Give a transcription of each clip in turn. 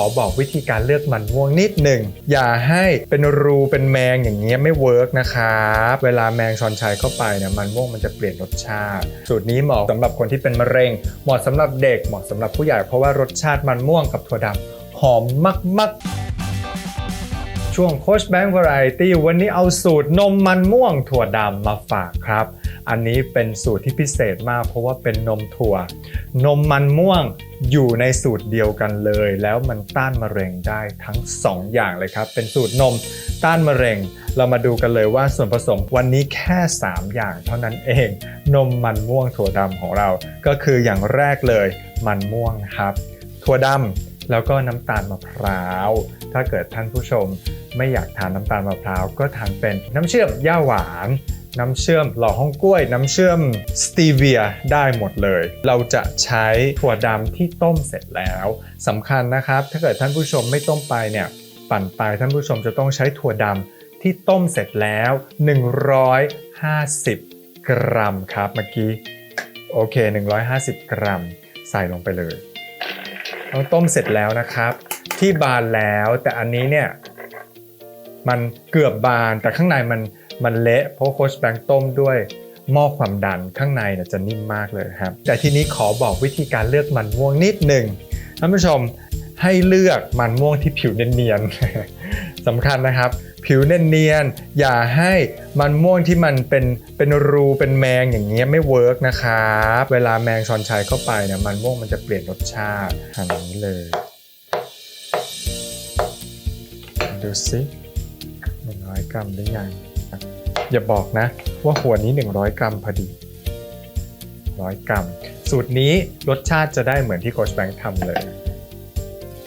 อบอกวิธีการเลือกมันม่วงนิดหนึ่ง อย่าให้เป็นรูเป็นแมงอย่างเงี้ยไม่เวิร์กนะครับเวลาแมงชอนชัยเข้าไปเนี่ยมันม่วงมันจะเปลี่ยนรสชาติ สูตรนี้เหมาะสำหรับคนที่เป็นมะเร็ง เหมาะสำหรับเด็กเหมาะสำหรับผู้ใหญ่เพราะว่ารสชาติมันม่วงกับถั่วดำหอมมากๆช่วงโคชแบงค์วาไรตี้วันนี้เอาสูตรนมมันม่วงถั่วดำมาฝากครับ อันนี้เป็นสูตรที่พิเศษมากเพราะว่าเป็นนมถั่ว นมมันม่วง อยู่ในสูตรเดียวกันเลย แล้วมันต้านมะเร็งได้ทั้ง 2 อย่างเลยครับ เป็นสูตรนมต้านมะเร็ง เรามาดูกันเลยว่าส่วนผสมวันนี้แค่ 3 อย่างเท่านั้นเอง นมมันม่วงถั่วดำของเรา ก็คืออย่างแรกเลยมันม่วงครับ ถั่วดำแล้วก็น้ำตาลมะพร้าว ถ้าเกิดท่านผู้ชมไม่อยากทานน้ำตาลมะพร้าว ก็ทานเป็นน้ำเชื่อมย่าหวาน น้ำเชื่อมหล่อฮ่องกล้วย น้ำเชื่อมสตีเวียได้หมดเลย เราจะใช้ถั่วดำที่ต้มเสร็จแล้วสำคัญนะครับ ถ้าเกิดท่านผู้ชมไม่ต้มไปเนี่ยปั่นไปท่านผู้ชมจะต้องใช้ถั่วดำที่ต้มเสร็จแล้ว 150 กรัมครับเมื่อกี้โอเค 150 กรัม ใส่ลงไปเลยต้องต้มเสร็จแล้วนะครับ ที่บานแล้วแต่อันนี้เนี่ยมันเกือบบานแต่ข้างในมัน มันเละเพราะโคชแบงค์ต้มด้วยหม้อความดันข้างในเนี่ยจะนิ่มมากเลยครับ แต่ทีนี้ขอบอกวิธีการเลือกมันม่วงนิดหนึ่งท่านผู้ชมให้เลือกมันม่วงที่ผิวเนียนๆสำคัญนะครับ ผิวเนียนๆอย่าให้มันม่วงที่มันเป็นเป็นรูเป็นแมงอย่างเงี้ยไม่เวิร์กนะครับเวลาแมงชอนชัยเข้าไปเนี่ยมันม่วงมันจะเปลี่ยนรสชาติทำอย่างนี้เลยดูสิ100กรัมได้ยัง อย่าบอกนะ ว่าหัวนี้ 100 กรัมพอดี100กรัม สูตรนี้รสชาติจะได้เหมือนที่โคชแบงค์ทำเลย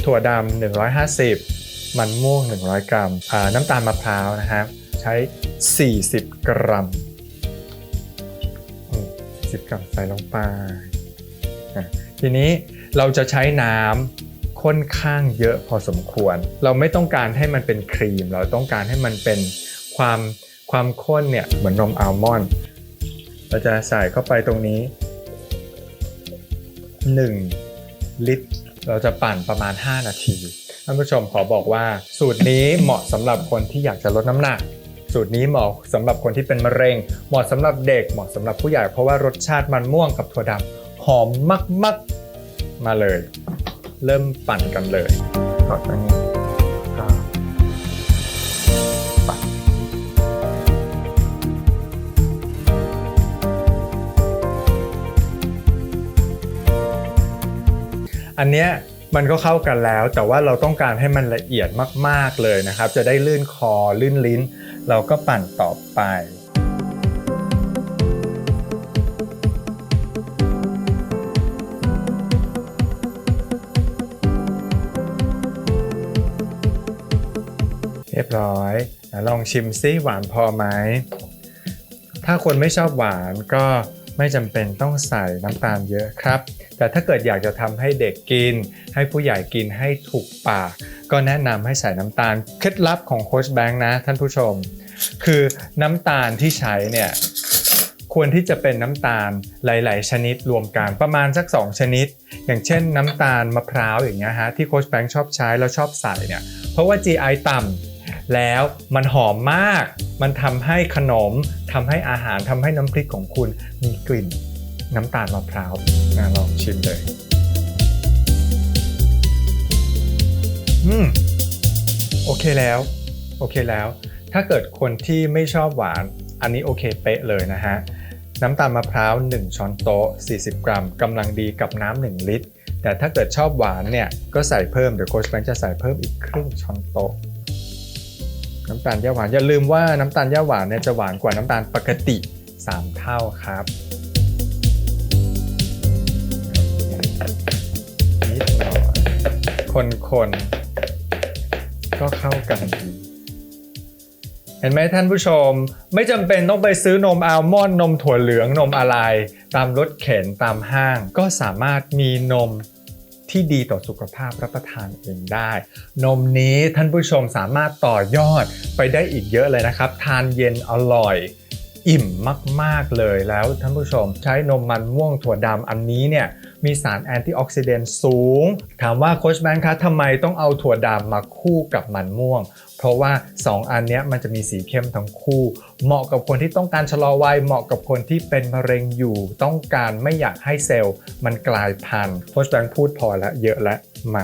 ถั่วดำ150 มันม่วง 100 กรัมน้ำตาลมะพร้าวนะครับ ใช้ 40 กรัม40กรัมใส่ลงไป ทีนี้เราจะใช้น้ำค่อนข้างเยอะพอสมควร เราไม่ต้องการให้มันเป็นครีม เราต้องการให้มันเป็นความ ความข้นเนี่ยเหมือนนมอัลมอนด์เราจะใส่เข้าไปตรงนี้ 1 ลิตร เราจะปั่นประมาณ 5 นาทีท่านผู้ชมขอบอกว่า สูตรนี้เหมาะสำหรับคนที่อยากจะลดน้ำหนัก สูตรนี้เหมาะสำหรับคนที่เป็นมะเร็ง เหมาะสำหรับเด็กเหมาะสำหรับผู้ใหญ่เพราะว่ารสชาติมันม่วงกับถั่วดำหอมมากๆมาเลย เริ่มปั่นกันเลยกดตรงนี้ อันเนี้ยมันก็เข้ากันแล้ว แต่ว่าเราต้องการให้มันละเอียดมาก ๆเลยนะครับ จะได้ลื่นคอลื่นลิ้น เราก็ปั่นต่อไปเรียบร้อย ลองชิมซิหวานพอไหม ถ้าคนไม่ชอบหวานก็ไม่จำเป็นต้องใส่น้ำตาลเยอะครับ แต่ถ้าเกิดอยากจะทำให้เด็กกิน ให้ผู้ใหญ่กินให้ถูกปาก ก็แนะนำให้ใส่น้ำตาล เคล็ดลับของโค้ชแบงค์นะท่านผู้ชม คือน้ำตาลที่ใช้เนี่ยควรที่จะเป็นน้ำตาลหลาย ๆ ชนิดรวมกันประมาณสัก 2 ชนิด อย่างเช่นน้ำตาลมะพร้าวอย่างเงี้ยฮะที่โค้ชแบงค์ชอบใช้แล้วชอบใส่เนี่ยเพราะว่า GI ต่ำแล้วมันหอมมาก มันทำให้ขนมทำให้อาหารทำให้น้ำพริกของคุณมีกลิ่น น้ำตาลมะพร้าวนะลองชิมเลย อืม โอเคแล้ว โอเคแล้ว ถ้าเกิดคนที่ไม่ชอบหวาน อันนี้โอเคเป๊ะเลยนะฮะ น้ำตาลมะพร้าว 1 ช้อนโต๊ะ 40 กรัมกำลังดีกับน้ำ1ลิตร แต่ถ้าเกิดชอบหวานเนี่ย ก็ใส่เพิ่ม เดี๋ยวโค้ชแบงค์จะใส่เพิ่มอีกครึ่งช้อนโต๊ะน้ำตาลย่าหวานอย่าลืมว่าน้ำตาลย่าหวานเนี่ยจะหวานกว่าน้ำตาลปกติ 3 เท่าครับ คนๆก็เข้ากัน เห็นไหมท่านผู้ชม ไม่จำเป็นต้องไปซื้อนมอัลมอนด์นมถั่วเหลืองนมอะไร ตามรถเข็นตามห้าง ก็สามารถมีนมที่ดีต่อสุขภาพรับประทานเองได้ นมนี้ท่านผู้ชมสามารถต่อยอดไปได้อีกเยอะเลยนะครับ ทานเย็นอร่อย อิ่มมาก ๆ เลยแล้วท่านผู้ชมใช้นมมันม่วงถั่วดำอันนี้เนี่ย มีสารแอนตี้ออกซิเดนต์สูง ถามว่าโคชแบงค์คะทำไมต้องเอาถั่วดำมาคู่กับมันม่วง เพราะว่า 2 อันนี้มันจะมีสีเข้มทั้งคู่ เหมาะกับคนที่ต้องการชะลอวัยเหมาะกับคนที่เป็นมะเร็งอยู่ ต้องการไม่อยากให้เซลล์ มันกลายพันธุ์โคชแบงค์พูดพอแล้วเยอะแล้วมา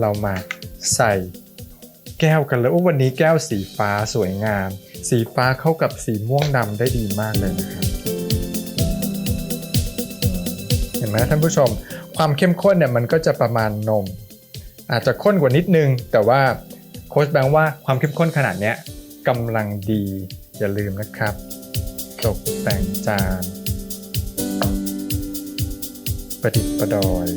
เรามาใส่แก้วกันเลยโอ้วันนี้แก้วสีฟ้าสวยงาม สีฟ้าเข้ากับสีม่วงดำได้ดีมากเลยนะครับ ห็นไหมท่านผู้ชม ความเข้มข้นเนี่ยมันก็จะประมาณนม อาจจะข้นกว่านิดนึง แต่ว่าโค้ชแบงค์ว่าความเข้มข้นขนาดเนี้ยกำลังดีอย่าลืมนะครับตกแต่งจาน ประดิษฐ์ประดอย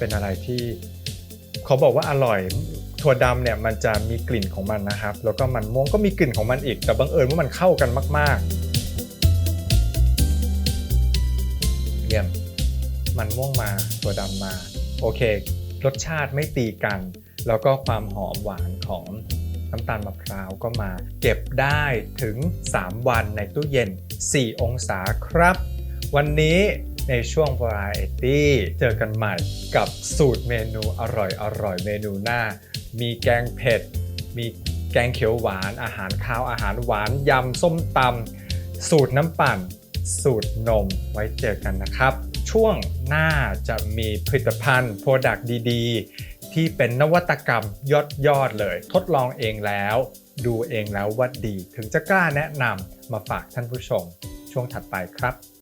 เป็นอะไรที่เขาบอกว่าอร่อยถั่วดำเนี่ยมันจะมีกลิ่นของมันนะครับ แล้วก็มันม่วงก็มีกลิ่นของมันอีก แต่บังเอิญว่ามันเข้ากันมาก ๆ เยี่ยม มันม่วงมาถั่วดำมา โอเค รสชาติไม่ตีกัน แล้วก็ความหอมหวานของน้ำตาลมะพร้าวก็มา เก็บได้ถึง 3 วันในตู้เย็น 4 องศาครับ วันนี้ ในช่วง Variety เจอกันใหม่กับสูตรเมนูอร่อยอร่อยเมนูหน้า มีแกงเผ็ด มีแกงเขียวหวาน อาหารข้าวอาหารหวาน ยำ ส้มตำ สูตรน้ำปั่น สูตรนมไว้เจอกันนะครับ ช่วงหน้าจะมีผลิตภัณฑ์โปรดักต์ดีๆ ที่เป็นนวัตกรรมยอดยอดๆเลย ทดลองเองแล้ว ดูเองแล้วว่าดี ถึงจะกล้าแนะนำมาฝากท่านผู้ชม ช่วงถัดไปครับ